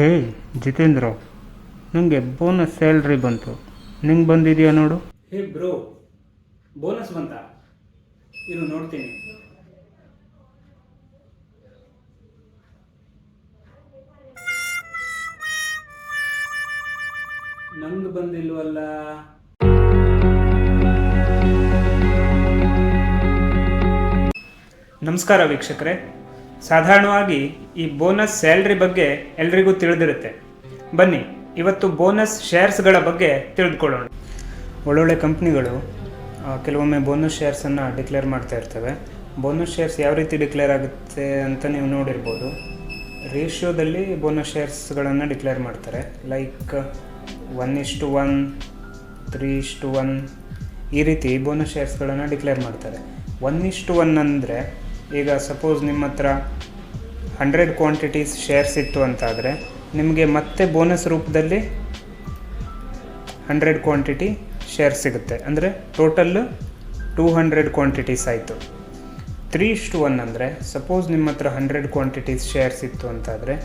ಹೇ, ಜಿತೇಂದ್ರ, ನಂಗೆ bonus salary ಬಂತು. ನಿಂಗೆ ಬಂದಿದೆಯಾ ನೋಡು. ಹೇ ಬ್ರೋ ಬೋನಸ್ ಬಂತ? ಇನ್ನು ನೋಡ್ತೀನಿ. ನಂದು ಬಂದಿಲ್ವಲ್ಲ? ನಮಸ್ಕಾರ ವೀಕ್ಷಕರೇ. ಸಾಧಾರಣವಾಗಿ ಈ ಬೋನಸ್ ಸ್ಯಾಲ್ರಿ ಬಗ್ಗೆ ಎಲ್ರಿಗೂ ತಿಳಿದಿರುತ್ತೆ. ಬನ್ನಿ, ಇವತ್ತು ಬೋನಸ್ ಶೇರ್ಸ್ಗಳ ಬಗ್ಗೆ ತಿಳಿದುಕೊಳ್ಳೋಣ. ಒಳ್ಳೊಳ್ಳೆ ಕಂಪ್ನಿಗಳು ಕೆಲವೊಮ್ಮೆ ಬೋನಸ್ ಶೇರ್ಸನ್ನು ಡಿಕ್ಲೇರ್ ಮಾಡ್ತಾ ಇರ್ತವೆ. ಬೋನಸ್ ಶೇರ್ಸ್ ಯಾವ ರೀತಿ ಡಿಕ್ಲೇರ್ ಆಗುತ್ತೆ ಅಂತ ನೀವು ನೋಡಿರ್ಬೋದು. ರೇಷಿಯೋದಲ್ಲಿ ಬೋನಸ್ ಶೇರ್ಸ್ಗಳನ್ನು ಡಿಕ್ಲೇರ್ ಮಾಡ್ತಾರೆ. ಲೈಕ್ ಒನ್ ಇಷ್ಟು ಒನ್, ತ್ರೀ ಇಷ್ಟು ಒನ್ ಈ ರೀತಿ ಬೋನಸ್ ಶೇರ್ಸ್ಗಳನ್ನು ಡಿಕ್ಲೇರ್ ಮಾಡ್ತಾರೆ. ಒನ್ ಇಷ್ಟು ಒನ್ ಅಂದರೆ ಈಗ ಸಪೋಸ್ ನಿಮ್ಮ ಹತ್ರ ಹಂಡ್ರೆಡ್ ಕ್ವಾಂಟಿಟೀಸ್ ಶೇರ್ಸ್ ಇತ್ತು ಅಂತಾದರೆ, ನಿಮಗೆ ಮತ್ತೆ ಬೋನಸ್ ರೂಪದಲ್ಲಿ ಹಂಡ್ರೆಡ್ ಕ್ವಾಂಟಿಟಿ ಶೇರ್ ಸಿಗುತ್ತೆ. ಅಂದರೆ ಟೋಟಲ್ ಟೂ ಹಂಡ್ರೆಡ್ ಕ್ವಾಂಟಿಟೀಸ್ ಆಯಿತು. ತ್ರೀ ಇಷ್ಟು ಒನ್ ಅಂದರೆ ಸಪೋಸ್ ನಿಮ್ಮ ಹತ್ರ ಹಂಡ್ರೆಡ್ ಕ್ವಾಂಟಿಟೀಸ್ ಶೇರ್ಸ್ ಇತ್ತು ಅಂತಾದರೆ,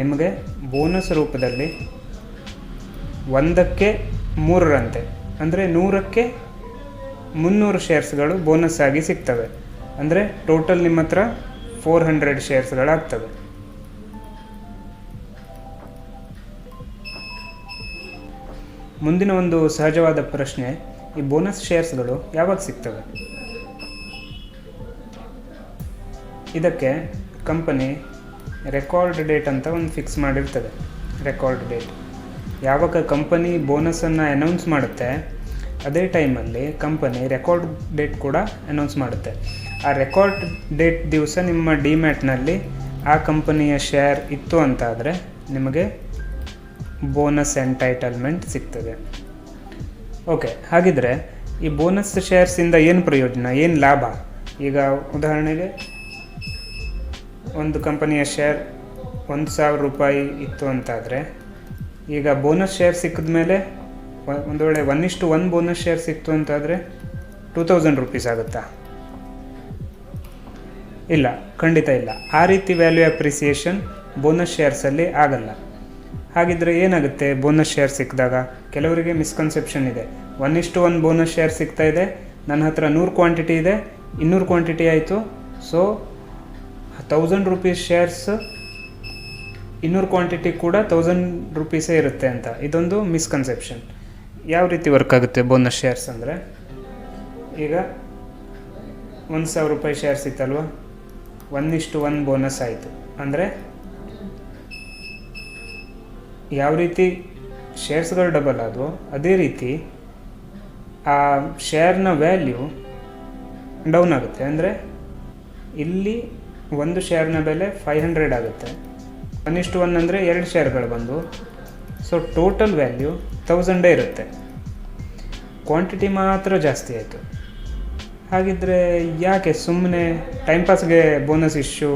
ನಿಮಗೆ ಬೋನಸ್ ರೂಪದಲ್ಲಿ ಒಂದಕ್ಕೆ ಮೂರರಂತೆ. ಅಂದರೆ ನೂರಕ್ಕೆ ಮುನ್ನೂರು ಶೇರ್ಸ್ಗಳು ಬೋನಸ್ ಆಗಿ ಸಿಗ್ತವೆ. ಅಂದರೆ ಟೋಟಲ್ ನಿಮ್ಮ ಹತ್ರ ಫೋರ್ ಹಂಡ್ರೆಡ್ ಶೇರ್ಸ್ಗಳಾಗ್ತವೆ ಮುಂದಿನ ಒಂದು ಸಹಜವಾದ ಪ್ರಶ್ನೆ, ಈ ಬೋನಸ್ ಶೇರ್ಸ್ಗಳು ಯಾವಾಗ ಸಿಗ್ತವೆ? ಇದಕ್ಕೆ ಕಂಪನಿ ರೆಕಾರ್ಡ್ ಡೇಟ್ ಅಂತ ಒಂದು ಫಿಕ್ಸ್ ಮಾಡಿರ್ತದೆ. ರೆಕಾರ್ಡ್ ಡೇಟ್ ಯಾವಾಗ ಕಂಪನಿ ಬೋನಸನ್ನು ಅನೌನ್ಸ್ ಮಾಡುತ್ತೆ, ಅದೇ ಟೈಮಲ್ಲಿ ಕಂಪನಿ ರೆಕಾರ್ಡ್ ಡೇಟ್ ಕೂಡ ಅನೌನ್ಸ್ ಮಾಡುತ್ತೆ. ಆ ರೆಕಾರ್ಡ್ ಡೇಟ್ ದಿವಸ ನಿಮ್ಮ ಡಿಮ್ಯಾಟ್ನಲ್ಲಿ ಆ ಕಂಪನಿಯ ಶೇರ್ ಇತ್ತು ಅಂತಾದರೆ ನಿಮಗೆ ಬೋನಸ್ ಎಂಟೈಟಲ್ಮೆಂಟ್ ಸಿಗ್ತದೆ. ಓಕೆ ಹಾಗಿದ್ರೆ ಈ ಬೋನಸ್ ಶೇರ್ಸಿಂದ ಏನು ಪ್ರಯೋಜನ? ಏನು ಲಾಭ? ಈಗ ಉದಾಹರಣೆಗೆ ಒಂದು ಕಂಪನಿಯ ಶೇರ್ ಒಂದು ಸಾವಿರ ರೂಪಾಯಿ ಇತ್ತು ಅಂತಾದರೆ ಈಗ ಬೋನಸ್ ಶೇರ್ ಸಿಕ್ಕಿದ ಮೇಲೆ ಒಂದು ವೇಳೆ ಒನ್ ಇಷ್ಟು ಒನ್ ಬೋನಸ್ ಶೇರ್ ಸಿಕ್ತು ಅಂತಾದರೆ ಟೂ ತೌಸಂಡ್ ರುಪೀಸ್ ಆಗುತ್ತಾ? ಇಲ್ಲ, ಖಂಡಿತ ಇಲ್ಲ. ಆ ರೀತಿ ವ್ಯಾಲ್ಯೂ ಅಪ್ರಿಸಿಯೇಷನ್ ಬೋನಸ್ ಶೇರ್ಸಲ್ಲಿ ಆಗಲ್ಲ. ಹಾಗಿದ್ರೆ ಏನಾಗುತ್ತೆ ಬೋನಸ್ ಶೇರ್ ಸಿಕ್ಕಿದಾಗ? ಕೆಲವರಿಗೆ ಮಿಸ್ಕನ್ಸೆಪ್ಷನ್ ಇದೆ. ಒನ್ ಇಷ್ಟು ಒನ್ ಬೋನಸ್ ಶೇರ್ ಸಿಗ್ತಾ ಇದೆ. ನನ್ನ ಹತ್ರ ನೂರು ಕ್ವಾಂಟಿಟಿ ಇದೆ, ಇನ್ನೂರು ಕ್ವಾಂಟಿಟಿ ಆಯಿತು. ಸೊ ತೌಸಂಡ್ ರುಪೀಸ್ ಶೇರ್ಸ್ ಇನ್ನೂರು ಕ್ವಾಂಟಿಟಿ ಕೂಡ ತೌಸಂಡ್ ರುಪೀಸೇ ಇರುತ್ತೆ ಅಂತ. ಇದೊಂದು ಮಿಸ್ಕನ್ಸೆಪ್ಷನ್ ಯಾವ ರೀತಿ ವರ್ಕ್ ಆಗುತ್ತೆ ಬೋನಸ್ ಶೇರ್ಸ್ ಅಂದರೆ? ಈಗ, ಒಂದು ಸಾವಿರ ರೂಪಾಯಿ ಶೇರ್ಸ್ ಇತ್ತಲ್ವ? ಒನ್ ಇಷ್ಟು ಒನ್ ಬೋನಸ್ ಆಯಿತು. ಅಂದರೆ ಯಾವ ರೀತಿ ಶೇರ್ಸ್ಗಳು ಡಬಲ್ ಆದವು, ಅದೇ ರೀತಿ ಆ ಶೇರ್ನ ವ್ಯಾಲ್ಯೂ ಡೌನ್ ಆಗುತ್ತೆ. ಅಂದರೆ ಇಲ್ಲಿ ಒಂದು ಶೇರ್ನ ಬೆಲೆ ಫೈವ್ ಹಂಡ್ರೆಡ್ ಆಗುತ್ತೆ. ಒನ್ ಇಷ್ಟು ಒನ್ ಅಂದರೆ ಎರಡು ಶೇರ್ಗಳು ಬಂದು ಸೊ ಟೋಟಲ್ ವ್ಯಾಲ್ಯೂ ತೌಸಂಡೇ ಇರುತ್ತೆ. ಕ್ವಾಂಟಿಟಿ ಮಾತ್ರ ಜಾಸ್ತಿ ಆಯಿತು. ಹಾಗಿದ್ರೆ ಯಾಕೆ ಸುಮ್ಮನೆ ಟೈಮ್ ಪಾಸ್ಗೆ ಬೋನಸ್ ಇಶ್ಯೂ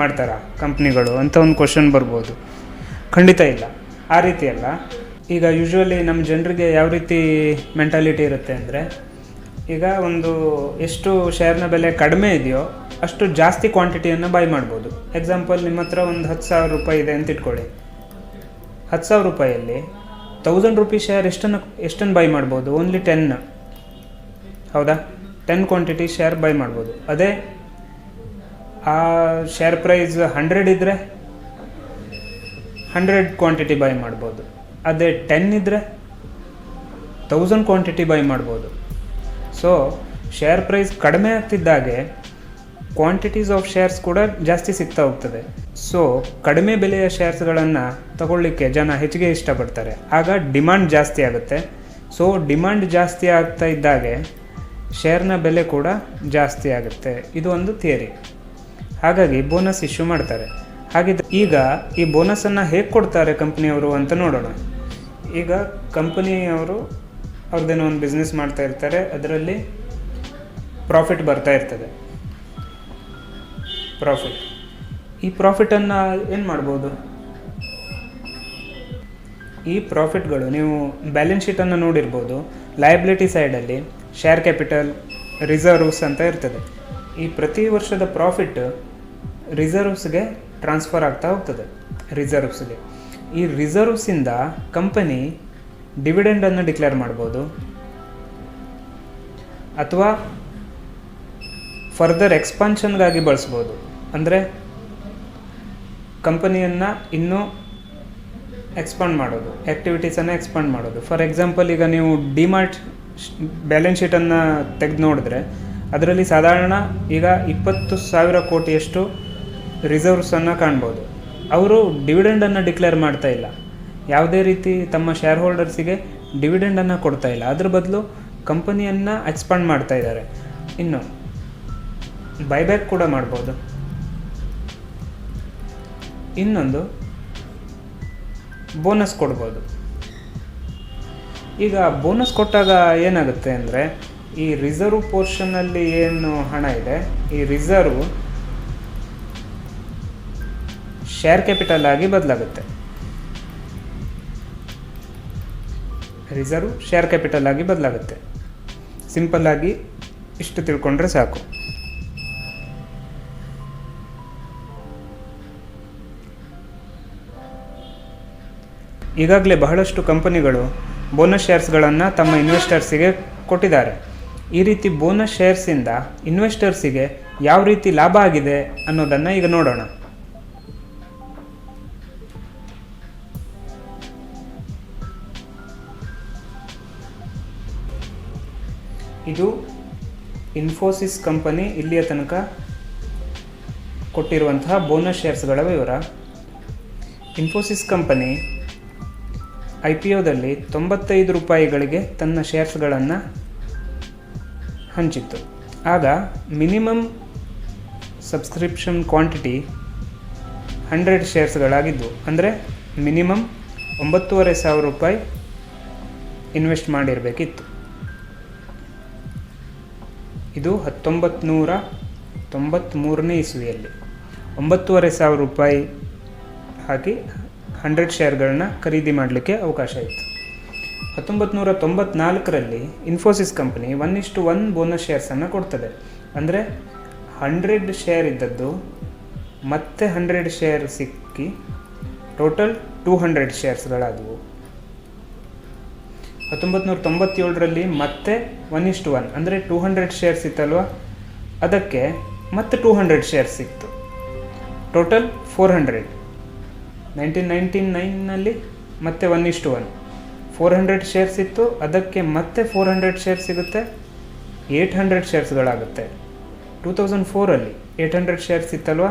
ಮಾಡ್ತಾರಾ ಕಂಪ್ನಿಗಳು ಅಂತ ಒಂದು ಕ್ವಶನ್ ಬರ್ಬೋದು. ಖಂಡಿತ ಇಲ್ಲ. ಆ ರೀತಿ ಅಲ್ಲ. ಈಗ ಯೂಶ್ವಲಿ ನಮ್ಮ ಜನರಿಗೆ ಯಾವ ರೀತಿ ಮೆಂಟಾಲಿಟಿ ಇರುತ್ತೆ ಅಂದರೆ, ಈಗ ಒಂದು ಎಷ್ಟು ಶೇರ್ನ ಬೆಲೆ ಕಡಿಮೆ ಇದೆಯೋ ಅಷ್ಟು ಜಾಸ್ತಿ ಕ್ವಾಂಟಿಟಿಯನ್ನು ಬೈ ಮಾಡ್ಬೋದು. ಎಕ್ಸಾಂಪಲ್ ನಿಮ್ಮ ಹತ್ರ ಒಂದು ಹತ್ತು ಸಾವಿರ ರೂಪಾಯಿ ಇದೆ ಅಂತ ಇಟ್ಕೊಳ್ಳಿ. ಹತ್ತು ಸಾವಿರ ರೂಪಾಯಲ್ಲಿ ತೌಸಂಡ್ ರುಪೀಸ್ ಶೇರ್ ಎಷ್ಟನ್ನು ಎಷ್ಟನ್ನು ಬೈ ಮಾಡ್ಬೋದು? ಓನ್ಲಿ ಟೆನ್ ಹೌದಾ? ಟೆನ್ ಕ್ವಾಂಟಿಟಿ ಶೇರ್ ಬೈ ಮಾಡ್ಬೋದು. ಅದೇ, ಆ ಶೇರ್ ಪ್ರೈಸ್ ಹಂಡ್ರೆಡ್ ಇದ್ದರೆ ಹಂಡ್ರೆಡ್ ಕ್ವಾಂಟಿಟಿ ಬೈ ಮಾಡ್ಬೋದು. ಅದೇ ಟೆನ್ ಇದ್ದರೆ ತೌಸಂಡ್ ಕ್ವಾಂಟಿಟಿ ಬೈ ಮಾಡ್ಬೋದು. ಸೊ ಶೇರ್ ಪ್ರೈಸ್ ಕಡಿಮೆ ಆಗ್ತಿದ್ದಾಗೆ ಕ್ವಾಂಟಿಟೀಸ್ ಆಫ್ ಶೇರ್ಸ್ ಕೂಡ ಜಾಸ್ತಿ ಸಿಗ್ತಾ ಹೋಗ್ತದೆ. ಸೊ ಕಡಿಮೆ ಬೆಲೆಯ ಶೇರ್ಸ್ಗಳನ್ನು ತಗೊಳ್ಳಿಕ್ಕೆ ಜನ ಹೆಚ್ಚಿಗೆ ಇಷ್ಟಪಡ್ತಾರೆ. ಆಗ ಡಿಮಾಂಡ್ ಜಾಸ್ತಿ ಆಗುತ್ತೆ. ಸೊ ಡಿಮಾಂಡ್ ಜಾಸ್ತಿ ಆಗ್ತಾ ಇದ್ದಾಗೆ ಶೇರ್ನ ಬೆಲೆ ಕೂಡ ಜಾಸ್ತಿ ಆಗುತ್ತೆ. ಇದು ಒಂದು ಥಿಯರಿ ಹಾಗಾಗಿ ಬೋನಸ್ ಇಶ್ಯೂ ಮಾಡ್ತಾರೆ. ಹಾಗಿದ್ರೆ ಈಗ ಈ ಬೋನಸನ್ನು ಹೇಗೆ ಕೊಡ್ತಾರೆ ಕಂಪ್ನಿಯವರು ಅಂತ ನೋಡೋಣ. ಈಗ ಕಂಪನಿಯವರು ಅವ್ರದ್ದೇನೋ ಒಂದು ಬಿಸ್ನೆಸ್ ಮಾಡ್ತಾ ಇರ್ತಾರೆ. ಅದರಲ್ಲಿ ಪ್ರಾಫಿಟ್ ಬರ್ತಾ ಇರ್ತದೆ. ಪ್ರಾಫಿಟ್ ಈ ಪ್ರಾಫಿಟನ್ನು ಏನು ಮಾಡ್ಬೋದು? ಈ ಪ್ರಾಫಿಟ್ಗಳು ನೀವು ಬ್ಯಾಲೆನ್ಸ್ ಶೀಟನ್ನು ನೋಡಿರ್ಬೋದು. ಲಯಬಿಲಿಟಿ ಸೈಡಲ್ಲಿ ಶೇರ್ ಕ್ಯಾಪಿಟಲ್ ರಿಸರ್ವ್ಸ್ ಅಂತ ಇರ್ತದೆ. ಈ ಪ್ರತಿ ವರ್ಷದ ಪ್ರಾಫಿಟ್ ರಿಸರ್ವ್ಸ್ಗೆ ಟ್ರಾನ್ಸ್ಫರ್ ಆಗ್ತಾ ಹೋಗ್ತದೆ. ರಿಸರ್ವ್ಸ್ಗೆ ಈ ರಿಸರ್ವ್ಸಿಂದ ಕಂಪನಿ ಡಿವಿಡೆಂಡನ್ನು ಡಿಕ್ಲೇರ್ ಮಾಡ್ಬೋದು. ಅಥವಾ ಫರ್ದರ್ ಎಕ್ಸ್ಪಾನ್ಷನ್ಗಾಗಿ ಬಳಸ್ಬೋದು. ಅಂದರೆ ಕಂಪನಿಯನ್ನು ಇನ್ನೂ ಎಕ್ಸ್ಪಾಂಡ್ ಮಾಡೋದು. ಆ್ಯಕ್ಟಿವಿಟೀಸನ್ನು ಎಕ್ಸ್ಪಾಂಡ್ ಮಾಡೋದು. ಫಾರ್ ಎಕ್ಸಾಂಪಲ್ ಈಗ ನೀವು ಡಿಮಾರ್ಟ್ ಬ್ಯಾಲೆನ್ಸ್ ಶೀಟನ್ನು ತೆಗೆದು ನೋಡಿದ್ರೆ, ಅದರಲ್ಲಿ ಸಾಧಾರಣ ಈಗ ಇಪ್ಪತ್ತು ಸಾವಿರ ಕೋಟಿಯಷ್ಟು ರಿಸರ್ವ್ಸನ್ನು ಕಾಣ್ಬೋದು. ಅವರು ಡಿವಿಡೆಂಡನ್ನು ಡಿಕ್ಲೇರ್ ಮಾಡ್ತಾ ಇಲ್ಲ. ಯಾವುದೇ ರೀತಿ ತಮ್ಮ ಶೇರ್ ಹೋಲ್ಡರ್ಸಿಗೆ ಡಿವಿಡೆಂಡನ್ನು ಕೊಡ್ತಾ ಇಲ್ಲ. ಅದ್ರ ಬದಲು ಕಂಪನಿಯನ್ನು ಎಕ್ಸ್ಪಾಂಡ್ ಮಾಡ್ತಾ ಇದ್ದಾರೆ. ಇನ್ನು ಬೈಬ್ಯಾಕ್ ಕೂಡ ಮಾಡ್ಬೋದು. ಇನ್ನೊಂದು ಬೋನಸ್ ಕೊಡ್ಬೋದು. ಈಗ ಬೋನಸ್ ಕೊಟ್ಟಾಗ ಏನಾಗುತ್ತೆ ಅಂದರೆ, ಈ ರಿಸರ್ವ್ ಪೋರ್ಷನಲ್ಲಿ ಏನು ಹಣ ಇದೆ, ಈ ರಿಸರ್ವ್ ಶೇರ್ ಕ್ಯಾಪಿಟಲ್ ಆಗಿ ಬದಲಾಗುತ್ತೆ. ರಿಸರ್ವ್ ಶೇರ್ ಕ್ಯಾಪಿಟಲ್ ಆಗಿ ಬದಲಾಗುತ್ತೆ. ಸಿಂಪಲ್ ಆಗಿ ಇಷ್ಟು ತಿಳ್ಕೊಂಡ್ರೆ ಸಾಕು. ಈಗಾಗಲೇ ಬಹಳಷ್ಟು ಕಂಪನಿಗಳು ಬೋನಸ್ ಶೇರ್ಸ್ಗಳನ್ನು ತಮ್ಮ ಇನ್ವೆಸ್ಟರ್ಸಿಗೆ ಕೊಟ್ಟಿದ್ದಾರೆ. ಈ ರೀತಿ ಬೋನಸ್ ಶೇರ್ಸಿಂದ ಇನ್ವೆಸ್ಟರ್ಸಿಗೆ ಯಾವ ರೀತಿ ಲಾಭ ಆಗಿದೆ ಅನ್ನೋದನ್ನು ಈಗ ನೋಡೋಣ. ಇದು ಇನ್ಫೋಸಿಸ್ ಕಂಪನಿ ಇಲ್ಲಿಯ ತನಕ ಕೊಟ್ಟಿರುವಂತಹ ಬೋನಸ್ ಶೇರ್ಸ್ಗಳ ವಿವರ. ಇನ್ಫೋಸಿಸ್ ಕಂಪನಿ ಐ ಪಿ ಒದಲ್ಲಿ ತೊಂಬತ್ತೈದು ರೂಪಾಯಿಗಳಿಗೆ ತನ್ನ ಶೇರ್ಸ್ಗಳನ್ನು ಹಂಚಿತ್ತು. ಆಗ ಮಿನಿಮಮ್ ಸಬ್ಸ್ಕ್ರಿಪ್ಷನ್ ಕ್ವಾಂಟಿಟಿ ಹಂಡ್ರೆಡ್ ಶೇರ್ಸ್ಗಳಾಗಿದ್ದವು ಅಂದರೆ ಮಿನಿಮಮ್ ಒಂಬತ್ತೂವರೆ ಸಾವಿರ ರೂಪಾಯಿ ಇನ್ವೆಸ್ಟ್ ಮಾಡಿರಬೇಕಿತ್ತು. ಇದು ಹತ್ತೊಂಬತ್ತು ನೂರ ತೊಂಬತ್ತ್ಮೂರನೇ ಇಸ್ವಿಯಲ್ಲಿ. ಒಂಬತ್ತೂವರೆ ಸಾವಿರ ರೂಪಾಯಿ ಹಾಕಿ ಹಂಡ್ರೆಡ್ ಶೇರ್ಗಳನ್ನ ಖರೀದಿ ಮಾಡಲಿಕ್ಕೆ ಅವಕಾಶ ಇತ್ತು. ಹತ್ತೊಂಬತ್ತು ನೂರ ತೊಂಬತ್ನಾಲ್ಕರಲ್ಲಿ ಇನ್ಫೋಸಿಸ್ ಕಂಪನಿ ಒನ್ ಇಷ್ಟು ಒನ್ ಬೋನಸ್ ಶೇರ್ಸನ್ನು ಕೊಡ್ತದೆ. ಅಂದರೆ ಹಂಡ್ರೆಡ್ ಶೇರ್ ಇದ್ದದ್ದು ಮತ್ತೆ ಹಂಡ್ರೆಡ್ ಶೇರ್ ಸಿಕ್ಕಿ ಟೋಟಲ್ ಟೂ ಹಂಡ್ರೆಡ್ ಶೇರ್ಸ್ಗಳಾದವು ಹತ್ತೊಂಬತ್ತು ನೂರ ತೊಂಬತ್ತೇಳರಲ್ಲಿ ಮತ್ತೆ ಒನ್ ಇಷ್ಟು ಒನ್ ಅಂದರೆ ಟೂ ಹಂಡ್ರೆಡ್ ಶೇರ್ಸ್ ಇತ್ತಲ್ವ? ಅದಕ್ಕೆ ಮತ್ತೆ ಟೂ ಹಂಡ್ರೆಡ್ ಶೇರ್ಸ್ ಸಿಕ್ತು. Total four hundred nineteen ninety ನೈನ್ನಲ್ಲಿ ಮತ್ತೆ ಒನ್ ಇಷ್ಟು ಒನ್ ಫೋರ್ ಹಂಡ್ರೆಡ್ ಶೇರ್ಸ್ ಇತ್ತು, ಅದಕ್ಕೆ ಮತ್ತೆ ಫೋರ್ ಹಂಡ್ರೆಡ್ ಶೇರ್ ಸಿಗುತ್ತೆ ಏಯ್ಟ್ ಹಂಡ್ರೆಡ್ ಶೇರ್ಸ್ಗಳಾಗುತ್ತೆ ಟೂ ತೌಸಂಡ್ ಫೋರಲ್ಲಿ ಏಯ್ಟ್ ಹಂಡ್ರೆಡ್ ಶೇರ್ಸ್ ಇತ್ತಲ್ವಾ?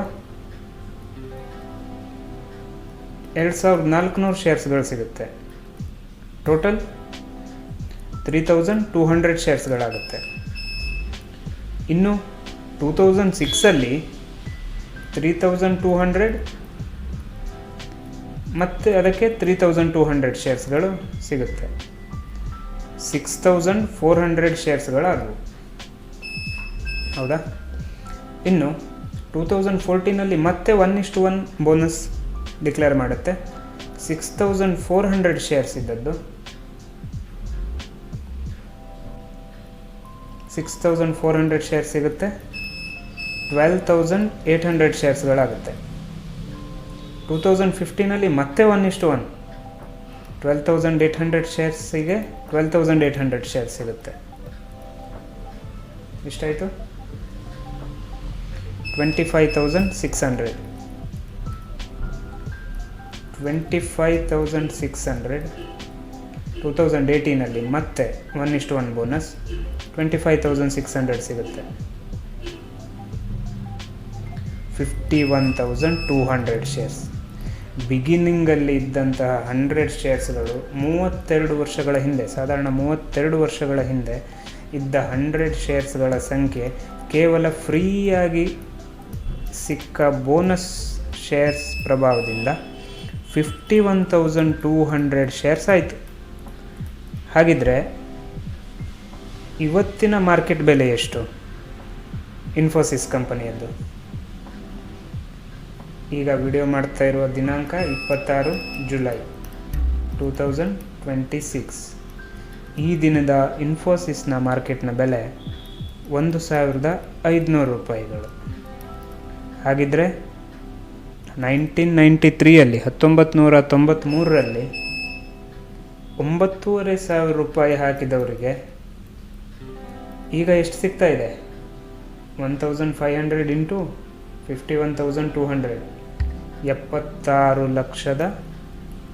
ಎರಡು ಸಾವಿರದ ನಾಲ್ಕುನೂರು ಶೇರ್ಸ್ಗಳು ಸಿಗುತ್ತೆ. Total three thousand two hundred ಶೇರ್ಸ್ಗಳಾಗುತ್ತೆ ಇನ್ನು ಟೂ ತೌಸಂಡ್ ಸಿಕ್ಸಲ್ಲಿ ತ್ರೀ ತೌಸಂಡ್ ಟೂ ಹಂಡ್ರೆಡ್ ಮತ್ತು ಅದಕ್ಕೆ ತ್ರೀ ತೌಸಂಡ್ ಟೂ ಹಂಡ್ರೆಡ್ ಶೇರ್ಸ್ಗಳು ಸಿಗುತ್ತೆ. ಸಿಕ್ಸ್ ತೌಸಂಡ್ ಫೋರ್ ಹಂಡ್ರೆಡ್ ಶೇರ್ಸ್ಗಳಾದವು ಹೌದಾ? ಇನ್ನು ಟೂ ತೌಸಂಡ್ ಫೋರ್ಟೀನಲ್ಲಿ ಮತ್ತೆ ಒನ್ ಇಷ್ಟು ಒನ್ ಬೋನಸ್ ಡಿಕ್ಲೇರ್ ಮಾಡುತ್ತೆ. Six thousand four hundred shares ಇದ್ದದ್ದು. Six thousand four hundred shares ಸಿಗುತ್ತೆ. ಟ್ವೆಲ್ ತೌಸಂಡ್ ಏಯ್ಟ್ ಹಂಡ್ರೆಡ್ ಶೇರ್ಸ್ಗಳಾಗುತ್ತೆ ಟೂ ತೌಸಂಡ್ ಫಿಫ್ಟೀನಲ್ಲಿ ಮತ್ತೆ ಒನ್ ಇಷ್ಟು one twelve thousand eight hundred ಶೇರ್ಸಿಗೆ twelve thousand eight hundred share ಸಿಗುತ್ತೆ. ಎಷ್ಟಾಯಿತು? Twenty five thousand six hundred twenty five thousand six hundred two thousand ಏಯ್ಟೀನಲ್ಲಿ ಮತ್ತೆ one ಇಷ್ಟು one bonus twenty five thousand six hundred ಸಿಗುತ್ತೆ. Fifty one thousand two hundred shares ಬಿಗಿನಿಂಗಲ್ಲಿ ಇದ್ದಂತಹ hundred ಶೇರ್ಸ್ಗಳು ಮೂವತ್ತೆರಡು ವರ್ಷಗಳ ಹಿಂದೆ, ಸಾಧಾರಣ ಮೂವತ್ತೆರಡು ವರ್ಷಗಳ ಹಿಂದೆ ಇದ್ದ ಹಂಡ್ರೆಡ್ ಶೇರ್ಸ್ಗಳ ಸಂಖ್ಯೆ ಕೇವಲ ಫ್ರೀಯಾಗಿ ಸಿಕ್ಕ ಬೋನಸ್ ಶೇರ್ಸ್ ಪ್ರಭಾವದಿಂದ fifty one thousand two hundred shares ಆಯಿತು. ಹಾಗಿದ್ರೆ ಇವತ್ತಿನ ಮಾರ್ಕೆಟ್ ಬೆಲೆ ಎಷ್ಟು? ಇನ್ಫೋಸಿಸ್ ಕಂಪನಿಯದ್ದು. ಈಗ ವಿಡಿಯೋ ಮಾಡ್ತಾ ಇರುವ ದಿನಾಂಕ ಇಪ್ಪತ್ತಾರು July two thousand twenty six ಈ ದಿನದ ಇನ್ಫೋಸಿಸ್ನ ಮಾರ್ಕೆಟ್ನ ಬೆಲೆ ಒಂದು ಸಾವಿರದ ಐದುನೂರು ರೂಪಾಯಿಗಳು. ಹಾಗಿದ್ದರೆ ನೈನ್ಟೀನ್ ನೈಂಟಿ ತ್ರೀಯಲ್ಲಿ ಹತ್ತೊಂಬತ್ತು ನೂರ ತೊಂಬತ್ತ್ಮೂರರಲ್ಲಿ ಒಂಬತ್ತೂವರೆ ಸಾವಿರ ರೂಪಾಯಿ ಹಾಕಿದವರಿಗೆ ಈಗ ಎಷ್ಟು ಸಿಗ್ತಾ ಇದೆ? One thousand five hundred into fifty one thousand two hundred ಎಪ್ಪತ್ತಾರು ಲಕ್ಷದ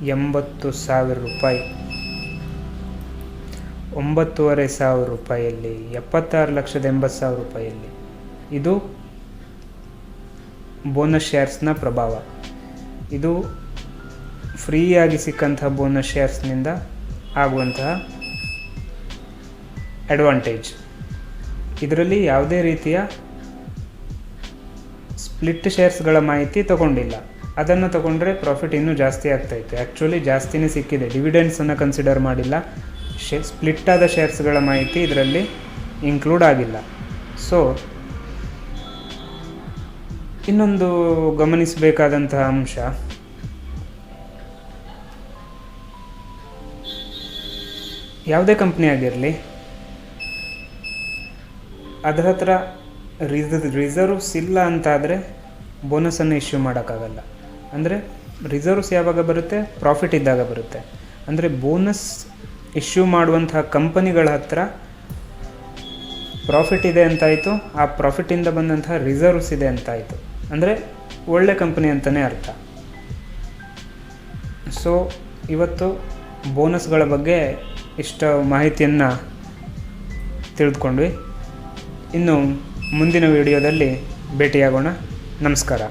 ಎಂಬತ್ತು ಸಾವಿರ ರೂಪಾಯಿ. ಒಂಬತ್ತೂವರೆ ಸಾವಿರ ರೂಪಾಯಿಯಲ್ಲಿ, ಎಪ್ಪತ್ತಾರು ಲಕ್ಷದ ಎಂಬತ್ತು ಸಾವಿರ ರೂಪಾಯಿಯಲ್ಲಿ. ಇದು ಬೋನಸ್ ಶೇರ್ಸ್ನ ಪ್ರಭಾವ. ಇದು ಫ್ರೀಯಾಗಿ ಸಿಕ್ಕಂತಹ ಬೋನಸ್ ಶೇರ್ಸ್ನಿಂದ ಆಗುವಂತಹ ಅಡ್ವಾಂಟೇಜ್ ಇದರಲ್ಲಿ ಯಾವುದೇ ರೀತಿಯ ಸ್ಪ್ಲಿಟ್ ಶೇರ್ಸ್ಗಳ ಮಾಹಿತಿ ತಗೊಂಡಿಲ್ಲ. ಅದನ್ನು ತಗೊಂಡ್ರೆ ಪ್ರಾಫಿಟ್ ಇನ್ನೂ ಜಾಸ್ತಿ ಆಗ್ತಾಯಿತ್ತು ಆ್ಯಕ್ಚುಲಿ ಜಾಸ್ತಿನೇ ಸಿಕ್ಕಿದೆ. ಡಿವಿಡೆಂಡ್ಸನ್ನು ಕನ್ಸಿಡರ್ ಮಾಡಿಲ್ಲ. ಶೇ ಸ್ಪ್ಲಿಟ್ ಆದ ಶೇರ್ಸ್ಗಳ ಮಾಹಿತಿ ಇದರಲ್ಲಿ ಇನ್ಕ್ಲೂಡ್ ಆಗಿಲ್ಲ. ಸೊ ಇನ್ನೊಂದು ಗಮನಿಸಬೇಕಾದಂತಹ ಅಂಶ. ಯಾವುದೇ ಕಂಪ್ನಿ ಆಗಿರಲಿ, ಅದರ ಹತ್ರ ರಿಸ ರಿಸರ್ವ್ಸ್ ಇಲ್ಲ ಅಂತಾದರೆ ಬೋನಸನ್ನು ಇಶ್ಯೂ ಮಾಡೋಕ್ಕಾಗಲ್ಲ. ಅಂದರೆ ರಿಸರ್ವ್ಸ್ ಯಾವಾಗ ಬರುತ್ತೆ? ಪ್ರಾಫಿಟ್ ಇದ್ದಾಗ ಬರುತ್ತೆ. ಅಂದರೆ ಬೋನಸ್ ಇಶ್ಯೂ ಮಾಡುವಂತಹ ಕಂಪನಿಗಳ ಹತ್ರ ಪ್ರಾಫಿಟ್ ಇದೆ ಅಂತಾಯಿತು. ಆ ಪ್ರಾಫಿಟಿಂದ ಬಂದಂತಹ ರಿಸರ್ವ್ಸ್ ಇದೆ ಅಂತಾಯಿತು. ಅಂದರೆ ಒಳ್ಳೆ ಕಂಪನಿ ಅಂತಲೇ ಅರ್ಥ. ಸೊ ಇವತ್ತು ಬೋನಸ್ಗಳ ಬಗ್ಗೆ ಇಷ್ಟ ಮಾಹಿತಿಯನ್ನು ತಿಳಿದುಕೊಂಡ್ವಿ. ಇನ್ನು ಮುಂದಿನ ವಿಡಿಯೋದಲ್ಲಿ ಭೇಟಿಯಾಗೋಣ. ನಮಸ್ಕಾರ.